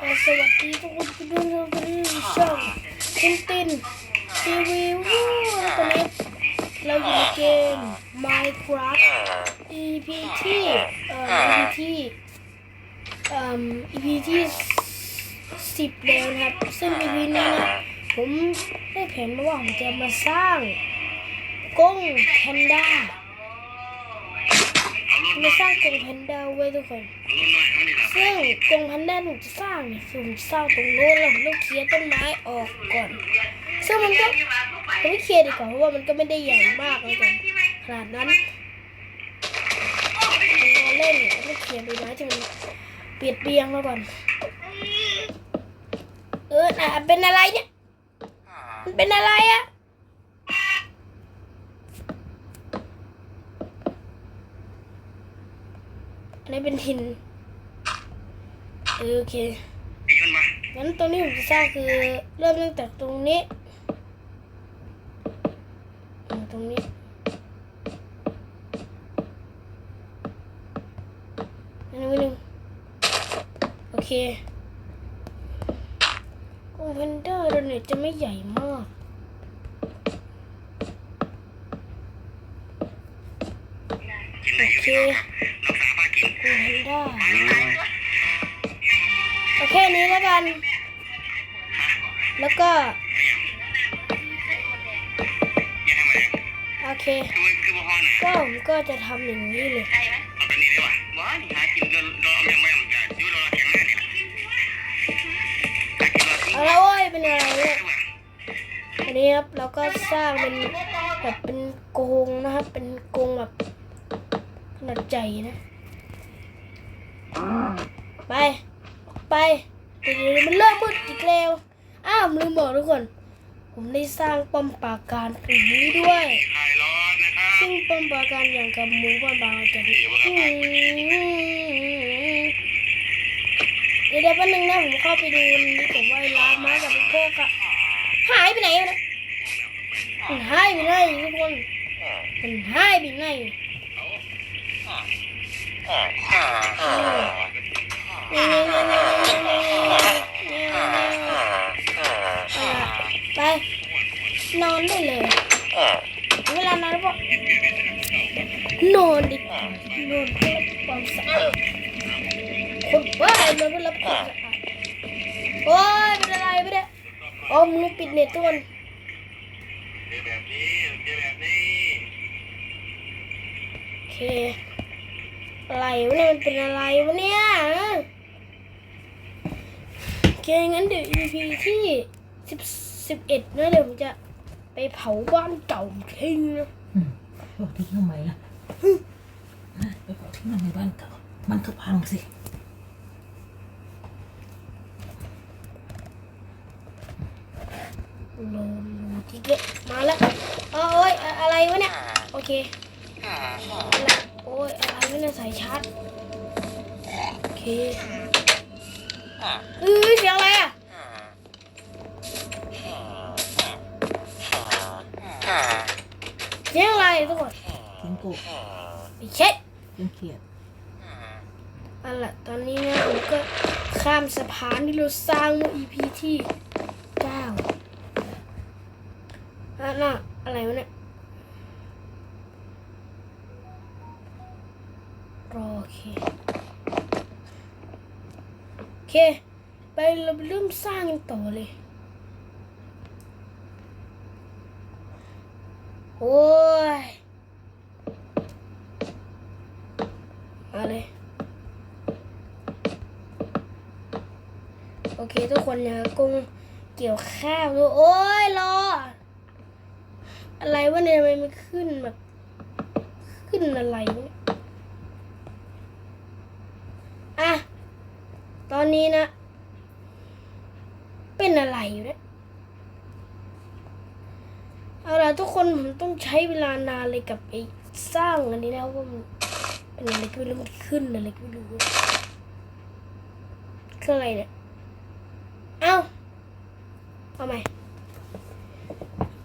สวัสดีทุกคนที่ดูเรากันช่องตินตินทีวีวู้วตอนนี้เราอยู่ในเกม Minecraft EP ที่เอ่อ EP ที่เอ่อ EP ที่สิบแล้วนะครับ ซึ่ง EP นี้นะผมได้แผนมาว่าผมจะมาสร้างกงแพนด้า มาสร้างกรงแพนด้าไว้ทุกคนซึ่งกรงแพนด้าหนูจะสร้างเนี่ยคือผมจะสร้างตรงโน้นแล้วผมต้องเคลียร์ต้นไม้ออกก่อน ซึ่งมันก็ผมไม่เคลียร์ดีกว่าเพราะว่ามันก็ไม่ได้ใหญ่มากเลยกันขนาดนั้นเราเล่นเนี่ยไม่เคลียร์ใบไม้ที่มันเปียดเบียงมาก่อน เออน่ะเป็นอะไรเนี่ยมันเป็นอะไรอะ อันนี้เป็นหินเออโอเคงั้นตรงนี้ผมจะสร้างคือเริ่มตั้งแต่ตรงนี้อืมตรงนี้อันนี้ไว้หนึ่งโอเคกรงเพนเดอร์เราเนี่ยจะไม่ใหญ่มากโอเค กรงเพนเดอร์โอเคนี้แล้วกัน แล้วก็โอเคก็ผมก็จะทำอย่างนี้เลยเอาละเว้ยเป็นอะไรเนี่ยอันนี้ครับเราก็สร้างเป็นแบบเป็นกรงนะครับ เป็นกรงแบบขนาดใหญ่นะ ไป ไปเดี๋ยวมันเริ่มมืดอีกแล้ว อ้าวลืมบอกทุกคน ผมได้สร้างป้อมปราการตรงนี้ด้วยซึ่งป้อมปราการอย่างกับหมูบ้านบางจะดีเดี๋ยวเดี๋ยวแป๊บนึงนะผมเข้าไปดูนี่ผมว่าไอ้ร้าม้ากับไอ้โคกอะหายไปไหนวะเนี่ยมันหายไปไหนทุกคนมันหายไปไหน ไป นอนได้เลย เวลานอนแล้วก็นอนดินอนเพื่อความสะอาดคนบ้านอนเพื่อรับความสะอาดโอ้ยเป็นอะไรไม่ได้อ๋อมึงปิดเน็ตทุกคนโอเค อะไรวะเนี่ยมันเป็นอะไรวะเนี่ยโอเคงั้นเดี๋ยว EP ที่สิบสิบเอ็ดนะเดี๋ยวผมจะไปเผาบ้านเก่าทิ้งนะอืมเผาทิ้งทำไมล่ะนะไปเผาทิ้งทำไมบ้านเก่า มันก็พังสิโลลูทิเกะมาแล้วโอ้ยอะอะไรวะเนี่ย โอเคอะไรโอ้ ยอะไรวะเนี่ยสายชาร์จโอเคเฮ้ยเสียงอะไรอะเสียงอะไรทุกคนทิ้งโกะไปเช็ดทิ้งเขียดเอาล่ะตอนนี้นะผมก็ข้ามสะพานที่เราสร้างเมื่อ EP ที่เก้าอะน่ะอะไรวะเนี่ยรอโอเค โอเค ไปเราเริ่มสร้างต่อเลย โอ้ยมาเลยโอเค ทุกคนอย่ากงเกี่ยวข้าวด้วยโอ้ยรอ อะไรวะเนี่ยทำไมมันขึ้นแบบ ขึ้นอะไรเนี่ยอะ ตอ นนี้นะ เป็นอะไรอยู่เนี่ยเอาล่ะทุกคนผมต้องใช้เวลานานเลยกับไอ้สร้างอันนี้นะว่ามันเป็นอะไรก็ไม่รู้มันขึ้นอะไรก็ไม่รู้คืออะไรเนี่ยเอ้าเอาใหม่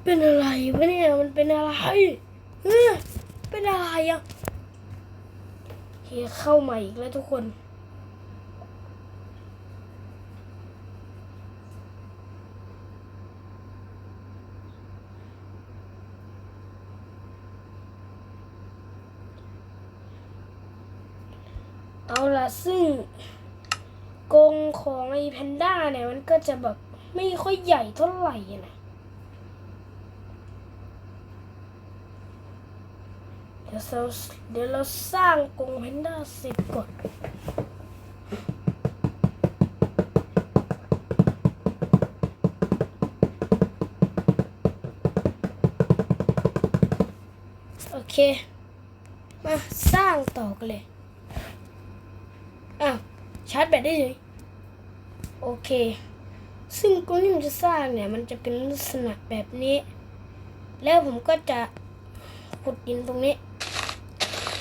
เป็นอะไรวะเนี่ยมันเป็นอะไรเฮ้ยเป็นอะไรอะโอเคเข้าม่อีกแล้วทุกคน เอาละซึ่งกรงของไอ้แพนด้าเนี่ยมันก็จะแบบไม่ค่อยใหญ่เท่าไหร่นะเดี๋ยวเราเดี๋ยวเราสร้างกรงแพนด้าเสร็จก่อนโอเค มาสร้างต่อกันเลย ชาร์จแบตได้เลย โอเค ซึ่งกรงที่ผมจะสร้างเนี่ย มันจะเป็นลักษณะแบบนี้ แล้วผมก็จะขุดดินตรงนี้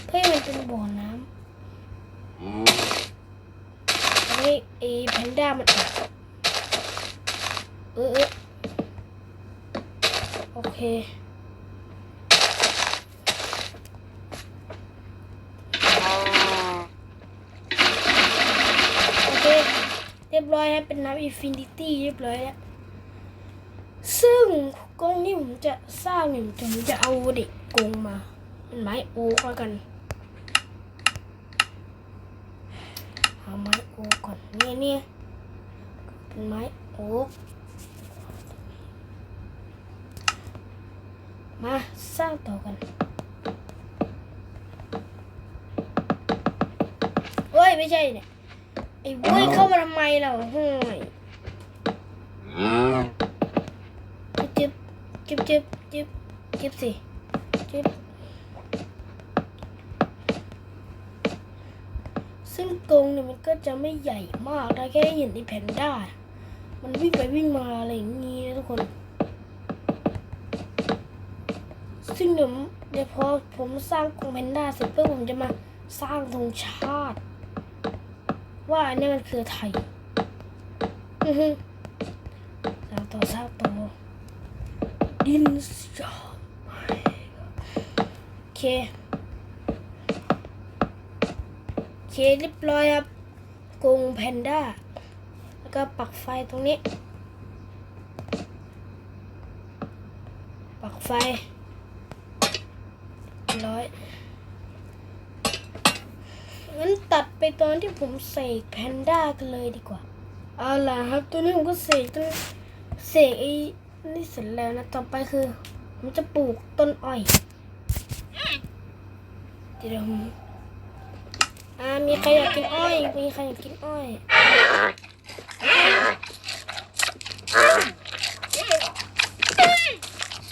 เพื่อให้มันเป็นบ่อน้ำทำให้ไอ้แพนด้ามันออกเออโอเค โอเค เรี ยบร้อยครับเป็นน้ำอินฟินิตี้เรียบร้อยแล้วซึ่งกรงที่ผมจะสร้างเนี่ยผมจะเอาเด็กกรงมา เป็นไม้โอ๊กแล้วกันเอาไม้โอ๊กก่อนเนี่ยเนี่ยเป็นไม้โอ๊กมาสร้างต่อกันเฮ้ยไม่ใช่เนี่ย ไอ้เว้ยเข้ามาทำไมเราห้ยจิ๊บจิ๊บจิ๊บจิ๊บจิ๊บสิจิ๊บซึ่งกรงเนี่ยมันก็จะไม่ใหญ่มากได้แค่เห็นไอ้แพนด้า มันวิ่งไปวิ่งมาอะไรอย่างงี้นะทุกคน ซึ่งเดี๋ยวเดี๋ยวพอผมสร้างกรงแพนด้าเสร็จปุ๊บผมจะมาสร้างธงชาติ ว่าอันนี้มันคือไทยอือฮึสางต่อสางต่อดินสอโอเคโอเคเรียบร้อยครับกรงแพนด้า แล้วก็ปักไฟตรงนี้ ปักไฟเรียบร้อย งั้นตัดไปตอนที่ผมเสกแพนด้ากันเลยดีกว่า เอาล่ะครับ ตัวนี้ผมก็เสกต้นเสกไอ้นี่เสร็จแล้วนะ ต่อไปคือ ผมจะปลูกต้นอ้อยเดี๋ยวผมอ่ามีใครอยากกินอ้อย มีใครอยากกินอ้อย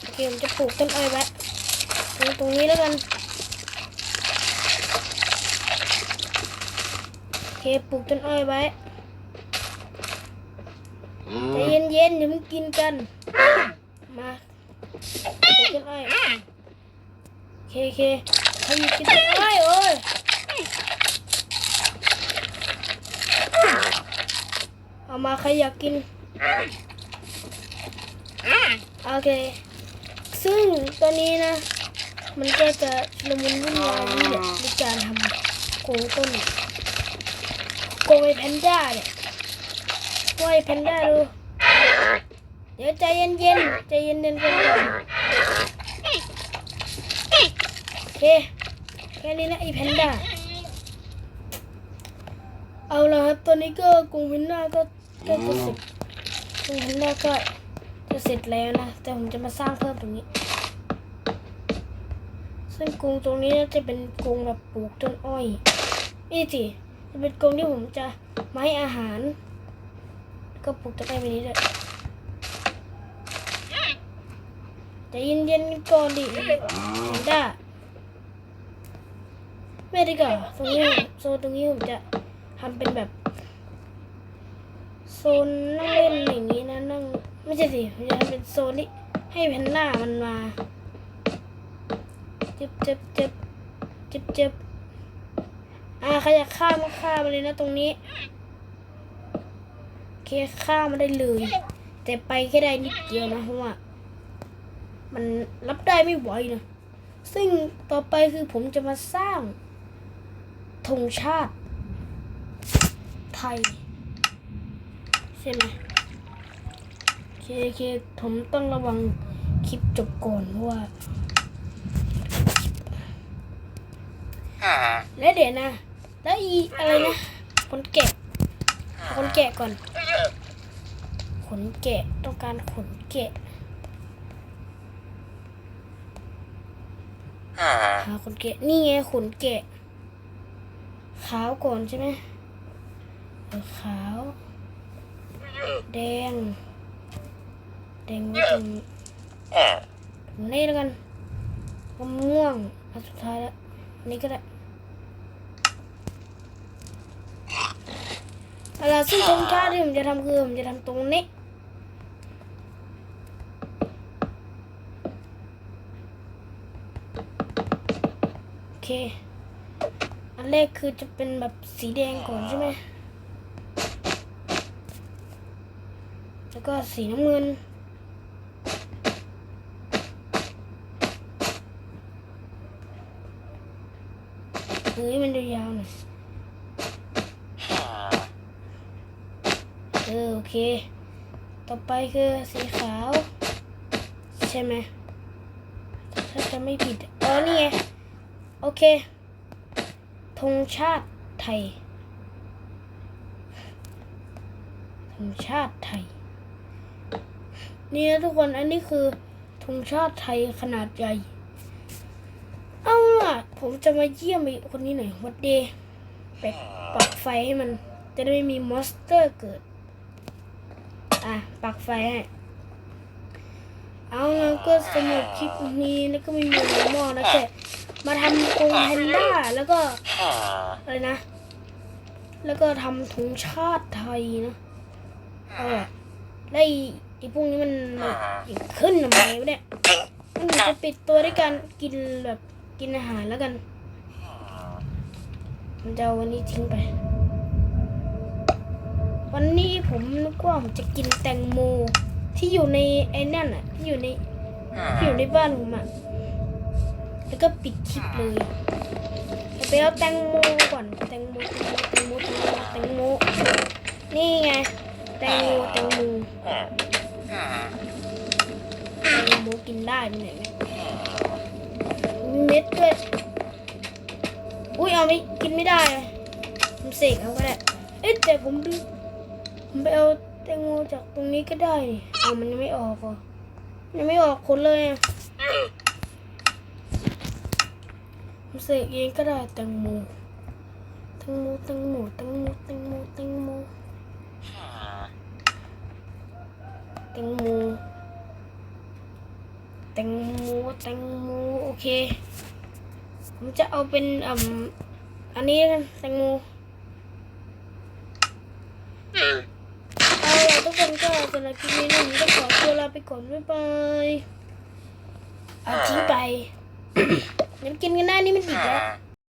โอเคผมจะปลูกต้นอ้อยไว้ตรงนี้แล้วกัน โอ เคปลูกต้นอ้อยไว้ใจเย็นๆเดี๋ยวมึงกินกัน มาปลูกต้นอ้อยโอเคโอเคใครอยากกินต้นอ้อยโอ้ยเอามาใครอยากกินโอเค ซึ่งตอนนี้นะ มันก็จะชุลมุนวุ่นวายนี่แหละในการทำโกงต้นโกงไอ้แพนด้าเนี่ยว่าไอ้แพนด้าดู เดี๋ยวใจเย็นๆใจเย็นๆกันก่อนโอเค แค่นี้นะไอ้แพนด้า เอาละครับตอนนี้ก็กงแพนด้าก็ก็จะเสร็จกรุงแพนด้าก็จะเสร็จแล้วนะ แต่ผมจะมาสร้างเพิ่มตรงนี้ซึ่งกรงตรงนี้น่าจะเป็นกรงแบบปลูกต้นอ้อยนี่สิ จะเป็นกรงที่ผมจะมาให้อาหาร ก็ปลูกต้นอ้อยไปนี้ด้วยใจเย็นๆก่อนดิเห็นด้าไม่ดีกว่าตรงนี้โซนตรงนี้ผมจะทำเป็นแบบ โซนนั่งเล่นอย่างนี้นะนั่งไม่ใช่สิผมจะทำเป็นโซนที่ให้แพนด้ามันมา เจ็บเจ็บเจ็บเจ็บเจ็บ อ่าใครอยากข้ามก็ข้ามมาเลยนะตรงนี้โอเคข้ามมาได้เลย แต่ไปแค่ได้นิดเดียวนะเพราะว่า มันรับได้ไม่ไหวนะซึ่งต่อไปคือผมจะมาสร้างธงชาติ ไทย ใช่ไหมโอเคโอเคผมต้องระวังคลิปจบก่อนเพราะว่า และเดี๋ยวนะ แล้วอีอะไรนะขนแกะขนแกะก่อนขนแกะต้องการขนแกะหาขนแกะนี่ไงขนแกะ ขาวก่อนใช่ไหมเออขาว แดง แดงไว้ตรงตรงนี้แล้วกันมะม่วงอันสุดท้ายแล้วอันนี้ก็ได้ เอาล่ะซึ่งธงชาติที่ผมจะทำคือผมจะทำตรงนี้โอเค อันแรกคือจะเป็นแบบสีแดงก่อนใช่ไหมแล้วก็สีน้ำเงินเฮ้ยมันยาวๆหน่อยเออโอเค ต่อไปคือสีขาว ใช่ไหมถ้าจะไม่ผิดเออนี่ไงโอเคธงชาติไทยธงชาติไทยนี่นะทุกคนอันนี้คือธงชาติไทยขนาดใหญ่ เอาล่ะ ผมจะมาเยี่ยมไอ้คนนี้หน่อยวัดเดย์ไปปักไฟให้มัน จะได้ไม่มีมอนสเตอร์เกิด อะปักไฟให้ เอาแล้วก็สำหรับคลิปนี้แล้วก็ไม่มีอะไรมากนะแค่มาทำกรงแพนด้าแล้วก็อะไรนะ แล้วก็ทำธงชาติไทยนะเอาล่ะแล้วไอ้ไอ้พวกนี้มันขึ้นทำไมวะเนี่ยมันจะปิดตัวด้วยการกินแบบกินอาหารแล้วกัน มันจะวันนี้ทิ้งไป วันนี้ผมนึกว่าผมจะกินแตงโม ที่อยู่ในไอ้นั่นอะ ที่อยู่ในที่อยู่ในบ้านผมอะแล้วก็ปิดคลิปเลยจะไปเอาแตงโมก่อนแตงโมแตงโมแตงโมแตงโมนี่ไงแตงโมแตงโมแตงโมกินได้ไหมเนี่ยมีเม็ดด้วยอุ้ยเอาไม่กินไม่ได้เลยผมเสกเอาก็ได้เอ๊ะแต่ผมดู ผมไปเอาแตงโมจากตรงนี้ก็ได้เอามันยังไม่ออกอะยังไม่ออกคนเลยอะผมเสกเองก็ได้แตงโมแตงโมแตงโมแตงโมแตงโมแตงโมแตงโมแตงโมแตงโมโอเค ผมจะเอาเป็นอ่าอันนี้แตงโม เอาล่ะทุกคนก็สำหรับคลิปนี้นะผมก็ขอตัวลาไปก่อนบ๊ายบายเอาทิ้งไปเดี๋ยวกินกันได้นี่มันดิบแล้ว Ah.